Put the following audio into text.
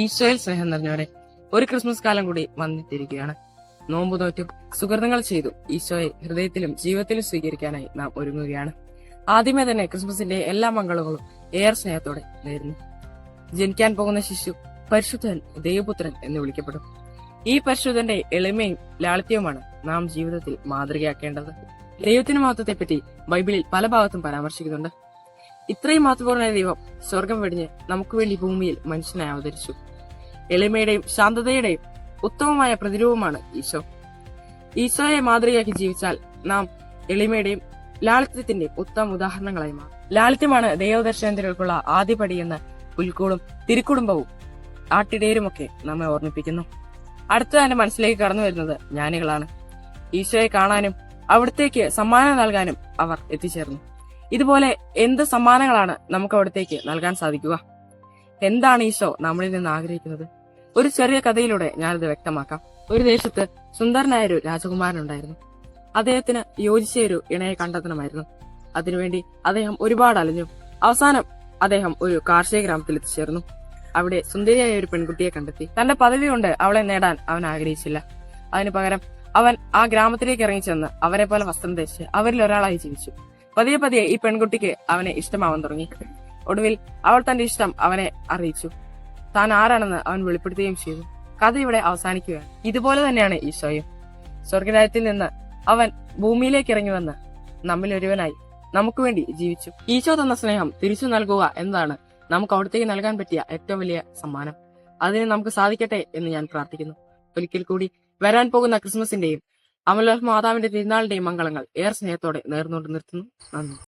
ഈശോയിൽ സ്നേഹം നിറഞ്ഞവരെ ഒരു ക്രിസ്മസ് കാലം കൂടി വന്നിട്ടിരിക്കുകയാണ്. നോമ്പു നോറ്റും സുഹൃതങ്ങൾ ചെയ്തു ഈശോയെ ഹൃദയത്തിലും ജീവിതത്തിലും സ്വീകരിക്കാനായി നാം ഒരുങ്ങുകയാണ്. ആദ്യമേ തന്നെ ക്രിസ്മസിന്റെ എല്ലാ മംഗളങ്ങളും ഏറെ സ്നേഹത്തോടെ നേരുന്നു. ജനിക്കാൻ പോകുന്ന ശിശു പരിശുദ്ധൻ ദൈവപുത്രൻ എന്ന് വിളിക്കപ്പെടും. ഈ പരിശുദ്ധന്റെ എളിമയും ലാളിത്യവുമാണ് നാം ജീവിതത്തിൽ മാതൃകയാക്കേണ്ടത്. ദൈവത്തിന്റെ മഹത്വത്തെപ്പറ്റി ബൈബിളിൽ പല ഭാഗത്തും പരാമർശിക്കുന്നുണ്ട്. ഇത്രയും മഹത്വപൂർണ ദൈവം സ്വർഗം വെടിഞ്ഞ് നമുക്ക് വേണ്ടി ഭൂമിയിൽ മനുഷ്യനായി അവതരിച്ചു. എളിമയുടെയും ശാന്തതയുടെയും ഉത്തമമായ പ്രതിരൂപമാണ് ഈശോ. ഈശോയെ മാതൃകയാക്കി ജീവിച്ചാൽ നാം എളിമയുടെയും ലാളിത്യത്തിന്റെയും ഉത്തമ ഉദാഹരണങ്ങളായി മാറും. ലാളിത്യമാണ് ദൈവദർശനത്തിലേക്കുള്ള ആദ്യപടിയെന്ന് പുൽക്കൂടും തിരുക്കുടുംബവും ആട്ടിടയരുമൊക്കെ നമ്മെ ഓർമ്മിപ്പിക്കുന്നു. അടുത്ത തന്നെ മനസ്സിലേക്ക് കടന്നു വരുന്നത് ജ്ഞാനികളാണ്. ഈശോയെ കാണാനും അവിടത്തേക്ക് സമ്മാനം നൽകാനും അവർ എത്തിച്ചേർന്നു. ഇതുപോലെ എന്ത് സമ്മാനങ്ങളാണ് നമുക്ക് അവിടത്തേക്ക് നൽകാൻ സാധിക്കുക? എന്താണ് ഈശോ നമ്മളിൽ നിന്ന് ആഗ്രഹിക്കുന്നത്? ഒരു ചെറിയ കഥയിലൂടെ ഞാനിത് വ്യക്തമാക്കാം. ഒരു ദേശത്ത് സുന്ദരനായ ഒരു രാജകുമാരനുണ്ടായിരുന്നു. അദ്ദേഹത്തിന് യോജിച്ച ഒരു ഇണയെ കണ്ടെത്തണമായിരുന്നു. അതിനുവേണ്ടി അദ്ദേഹം ഒരുപാട് അലഞ്ഞു. അവസാനം അദ്ദേഹം ഒരു കാർഷിക ഗ്രാമത്തിൽ എത്തിച്ചേർന്നു. അവിടെ സുന്ദരിയായ ഒരു പെൺകുട്ടിയെ കണ്ടെത്തി. തന്റെ പദവി കൊണ്ട് അവളെ നേടാൻ അവൻ ആഗ്രഹിച്ചില്ല. അതിനു പകരം അവൻ ആ ഗ്രാമത്തിലേക്ക് ഇറങ്ങി ഇറങ്ങിച്ചെന്ന് അവരെ പോലെ വസ്ത്രം ധരിച്ച് അവരിൽ ഒരാളായി ജീവിച്ചു. പതിയെ പതിയെ ഈ പെൺകുട്ടിക്ക് അവനെ ഇഷ്ടമാവാൻ തുടങ്ങി. ഒടുവിൽ അവൾ തന്റെ ഇഷ്ടം അവനെ അറിയിച്ചു. താൻ ആരാണെന്ന് അവൻ വെളിപ്പെടുത്തുകയും ചെയ്തു. കഥ ഇവിടെ അവസാനിക്കുകയാണ്. ഇതുപോലെ തന്നെയാണ് ഈശോയും. സ്വർഗരാജ്യത്തിൽ നിന്ന് അവൻ ഭൂമിയിലേക്ക് ഇറങ്ങി വന്ന് നമ്മിൽ ഒരുവനായി നമുക്ക് വേണ്ടി ജീവിച്ചു. ഈശോ തന്ന സ്നേഹം തിരിച്ചു നൽകുക എന്നതാണ് നമുക്ക് അവിടത്തേക്ക് നൽകാൻ പറ്റിയ ഏറ്റവും വലിയ സമ്മാനം. അതിന് നമുക്ക് സാധിക്കട്ടെ എന്ന് ഞാൻ പ്രാർത്ഥിക്കുന്നു. ഒരിക്കൽ കൂടി വരാൻ പോകുന്ന ക്രിസ്മസിന്റെയും അമലോഹ് മാതാവിന്റെ തിരുനാളിന്റെയും മംഗളങ്ങൾ ഏറെ സ്നേഹത്തോടെ നേർന്നുകൊണ്ട് നിർത്തുന്നു. നന്ദി.